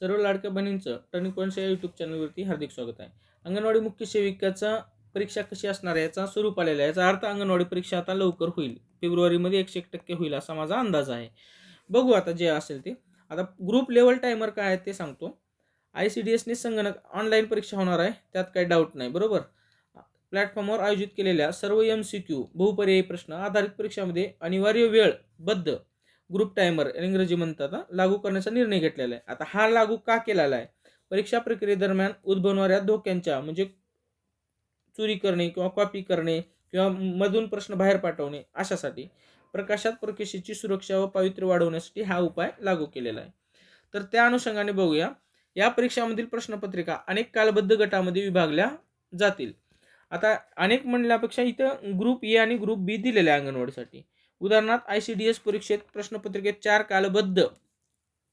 सर्व लाडक्या बहिणींचं टर्निंग पॉईंट्स या यूट्यूब चॅनलवरती हार्दिक स्वागत आहे. अंगणवाडी मुख्य सेविकाचा परीक्षा कशी असणार याचा स्वरूप आलेला आहे. याचा अर्थ अंगणवाडी परीक्षा आता लवकर होईल. फेब्रुवारीमध्ये एकशे एक टक्के होईल असा माझा अंदाज आहे. बघू आता जे असेल ते. आता ग्रुप लेवल टायमर काय आहे ते सांगतो. आय सी डी एसने संगणक ऑनलाईन परीक्षा होणार आहे. त्यात काही डाऊट नाही. बरोबर? प्लॅटफॉर्मवर आयोजित केलेल्या सर्व एम सी क्यू बहुपर्यायी प्रश्न आधारित परीक्षामध्ये अनिवार्य वेळ बद्ध. ग्रुप टायमर इंग्रजी म्हणतात लागू करण्याचा निर्णय घेतलेला आहे. आता हा लागू का केलेला आहे? परीक्षा प्रक्रियेदरम्यान उद्भवणाऱ्या धोक्यांच्या म्हणजे चोरी करणे किंवा कॉपी करणे किंवा मधून प्रश्न बाहेर पाठवणे अशासाठी प्रकाशात प्रकाशाची सुरक्षा व पावित्र्य वाढवण्यासाठी हा उपाय लागू केलेला आहे. तर त्या अनुषंगाने बघूया. या परीक्षामधील प्रश्नपत्रिका अनेक कालबद्ध गटामध्ये विभागल्या जातील. आता अनेक म्हणल्यापेक्षा इथं ग्रुप ए आणि ग्रुप बी दिलेल्या आहे अंगणवाडीसाठी. उदाहरणार्थ आय सी डी एस परीक्षेत प्रश्नपत्रिकेत चार कालबद्ध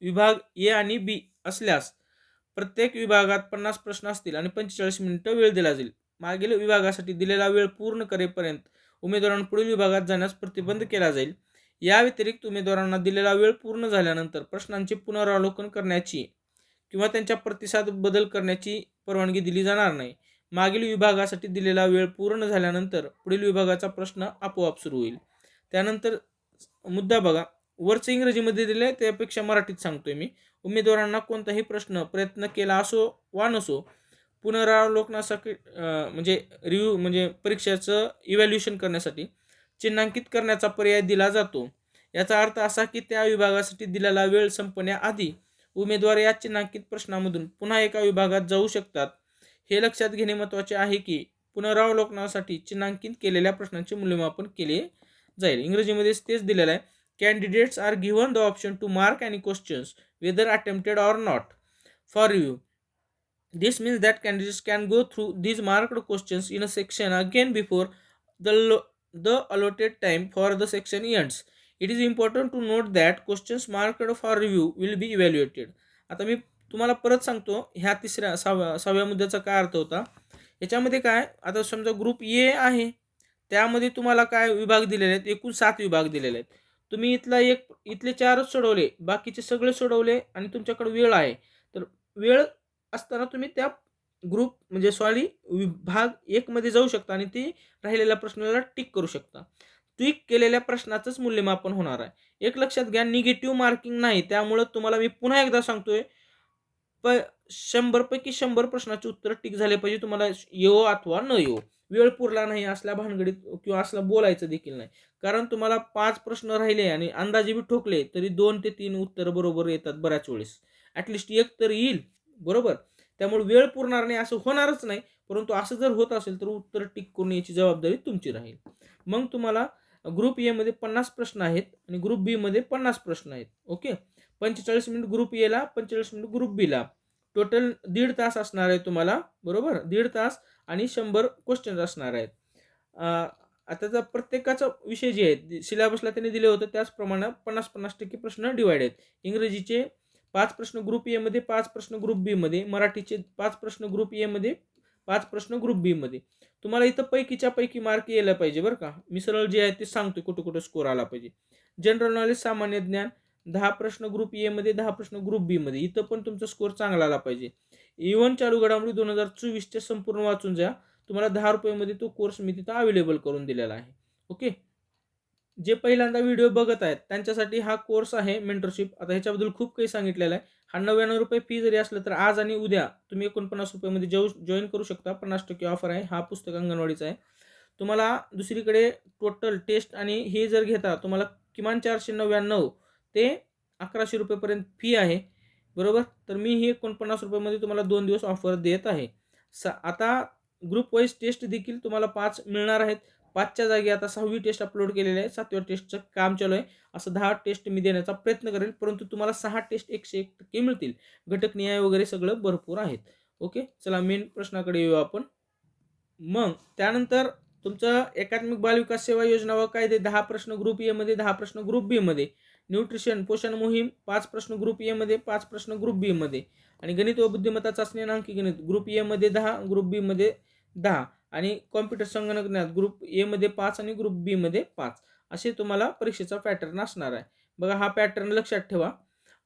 विभाग ए आणि बी असल्यास प्रत्येक विभागात पन्नास प्रश्न असतील आणि पंचेचाळीस मिनिटं वेळ दिला जाईल. मागील विभागासाठी दिलेला वेळ पूर्ण करेपर्यंत उमेदवारांना पुढील विभागात जाण्यास प्रतिबंध केला जाईल. या व्यतिरिक्त उमेदवारांना दिलेला वेळ पूर्ण झाल्यानंतर प्रश्नांचे पुनरावलोकन करण्याची किंवा त्यांच्या प्रतिसाद बदल करण्याची परवानगी दिली जाणार नाही. मागील विभागासाठी दिलेला वेळ पूर्ण झाल्यानंतर पुढील विभागाचा प्रश्न आपोआप सुरू होईल. त्यानंतर मुद्दा बघा. वरचं इंग्रजीमध्ये दिले त्यापेक्षा मराठीत सांगतोय मी. उमेदवारांना कोणताही प्रश्न प्रयत्न केला असो वा नसो पुनरावलोकनासाठी म्हणजे रिव्ह्यू म्हणजे परीक्षेचं इव्हॅल्युएशन करण्यासाठी चिन्हांकित करण्याचा पर्याय दिला जातो. याचा अर्थ असा की त्या विभागासाठी दिलेला वेळ संपण्याआधी उमेदवार या चिन्हांकित प्रश्नामधून पुन्हा एका विभागात जाऊ शकतात. हे लक्षात घेणे महत्त्वाचे आहे की पुनरावलोकनासाठी चिन्हांकित केलेल्या प्रश्नांचे मूल्यमापन केले जाईल. इंग्रजीमध्ये तेच दिलेलं आहे. Candidates are given the option to mark and questions whether attempted or not for you this means that candidates can go through these marked questions in a section again before the lo the allotted time for the section years it is important to note that questions marked for review will be evaluated आता मी तुम्हाला परत सांगतो ह्या तिसऱ्या सहाव्या सहाव्या मुद्द्याचा काय अर्थ होता? याच्यामध्ये काय? आता समजा ग्रुप ए आहे. त्यामध्ये तुम्हाला काय विभाग दिलेले आहेत? एकूण सात विभाग दिलेले आहेत. तुम्ही इथला एक इथले चारच सोडवले बाकीचे सगळे सोडवले आणि तुमच्याकडे वेळ आहे. तर वेळ असताना तुम्ही त्या ग्रुप म्हणजे सॉरी विभाग एकमध्ये जाऊ शकता आणि ती राहिलेल्या प्रश्नाला टिक करू शकता. टिक केलेल्या प्रश्नाचंच मूल्यमापन होणार आहे. एक लक्षात घ्या निगेटिव्ह मार्किंग नाही. त्यामुळं तुम्हाला मी पुन्हा एकदा सांगतोय प शंभरपैकी शंभर प्रश्नाचे उत्तर टिक झाले पाहिजे. तुम्हाला येवो अथवा न येवो. वेळ पुरला नाही असल्या भानगडीत किंवा असलं बोलायचं देखील नाही. कारण तुम्हाला पाच प्रश्न राहिले आणि अंदाजे बी ठोकले तरी दोन ते तीन उत्तर बरोबर येतात बऱ्याच वेळेस. ॲटलिस्ट एक तर येईल बरोबर? त्यामुळे वेळ पुरणार नाही असं होणारच नाही परंतु असं जर होत असेल तर उत्तर टिक करून याची जबाबदारी तुमची राहील. मग तुम्हाला ग्रुप एमध्ये पन्नास प्रश्न आहेत आणि ग्रुप बीमध्ये पन्नास प्रश्न आहेत ओके पंचेचाळीस मिनिट ग्रुप एला पंचेचाळीस मिनिट ग्रुप बीला टोटल दीड तास असणार आहे तुम्हाला बरोबर? दीड तास आणि शंभर क्वेश्चन असणार आहेत. आता प्रत्येकाचा विषय जे आहेत सिलेबसला त्यांनी दिले होते त्याचप्रमाणे पन्नास पन्नास टक्के प्रश्न डिवाइड आहेत. इंग्रजीचे पाच प्रश्न ग्रुप एमध्ये पाच प्रश्न ग्रुप बीमध्ये मराठीचे पाच प्रश्न ग्रुप एमध्ये पाच प्रश्न ग्रुप बीमध्ये तुम्हाला इथं पैकीच्या पैकी मार्क यायला पाहिजे बरं का. मी सरळ जे आहे ते सांगतो कुठं कुठं स्कोर आला पाहिजे. जनरल नॉलेज सामान्य ज्ञान दहा प्रश्न ग्रुप एमध्ये दहा प्रश्न ग्रुप बीमध्ये इथं पण तुमचा स्कोर चांगला आला पाहिजे. इव्हन चालू घडामोडी दोन हजार चोवीसच्या संपूर्ण वाचून जा. तुम्हाला दहा रुपयामध्ये तो कोर्स मी तिथं अवेलेबल करून दिलेला आहे. ओके जे पहिल्यांदा व्हिडिओ बघत आहेत त्यांच्यासाठी हा कोर्स आहे मेंटरशिप आता ह्याच्याबद्दल खूप काही सांगितलेलं आहे. हा नव्याण्णव रुपये फी जरी असलं तर आज आणि उद्या तुम्ही एकोणपन्नास रुपयामध्ये जेऊ जॉईन करू शकता. पन्नास टक्के ऑफर आहे. हा पुस्तक अंगणवाडीचा आहे. तुम्हाला दुसरीकडे टोटल टेस्ट आणि हे जर घेता तुम्हाला किमान चारशे नव्याण्णव ते अकराशे रुपयेपर्यंत फी आहे. बरोबर? तर मी ही एकोणपन्नास रुपयामध्ये तुम्हाला दोन दिवस ऑफर देत आहे. सा आता ग्रुप वाईज टेस्ट देखील तुम्हाला पाच मिळणार आहेत. पाचच्या जागी आता सहावी टेस्ट अपलोड केलेली आहे सातव्या टेस्टचं काम चालू आहे. असं दहा टेस्ट मी देण्याचा प्रयत्न करेल. परंतु तुम्हाला सहा टेस्ट एकशे एक टक्के मिळतील. घटक न्याय वगैरे सगळं भरपूर आहेत. ओके? चला मेन प्रश्नाकडे येऊ आपण. मग त्यानंतर तुमचं एकात्मिक बालविकास सेवा योजना व कायदे दहा प्रश्न ग्रुप एमध्ये दहा प्रश्न ग्रुप बीमध्ये न्यूट्रिशन पोषण मोहीम पाच प्रश्न ग्रुप एमध्ये पाच प्रश्न ग्रुप बीमध्ये आणि गणित व बुद्धिमत्ता चाचणी आणि अंकी गणित ग्रुप एमध्ये दहा ग्रुप बीमध्ये दहा. आणि कॉम्प्युटर संगणक ज्ञान ग्रुप एमध्ये पाच आणि ग्रुप बीमध्ये पाच. असे तुम्हाला परीक्षेचा पॅटर्न असणार आहे. बघा हा पॅटर्न लक्षात ठेवा.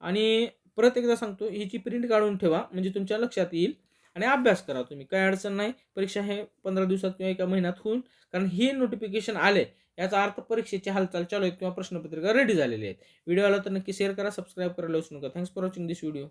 आणि परत एकदा सांगतो हिची प्रिंट काढून ठेवा म्हणजे तुमच्या लक्षात येईल. आणि अभ्यास करा तुम्ही. काय अडचण नाही. परीक्षा हे पंधरा दिवसात किंवा एका महिन्यात होईल कारण हे नोटिफिकेशन आले याचा अर्थ परीक्षेची हालचाल चालू आहेत किंवा प्रश्नपत्रिका रेडी झालेली आहेत. व्हिडिओ आला तर नक्की शेअर करा सबस्क्राईब करायला विसरू नका. Thanks for watching this video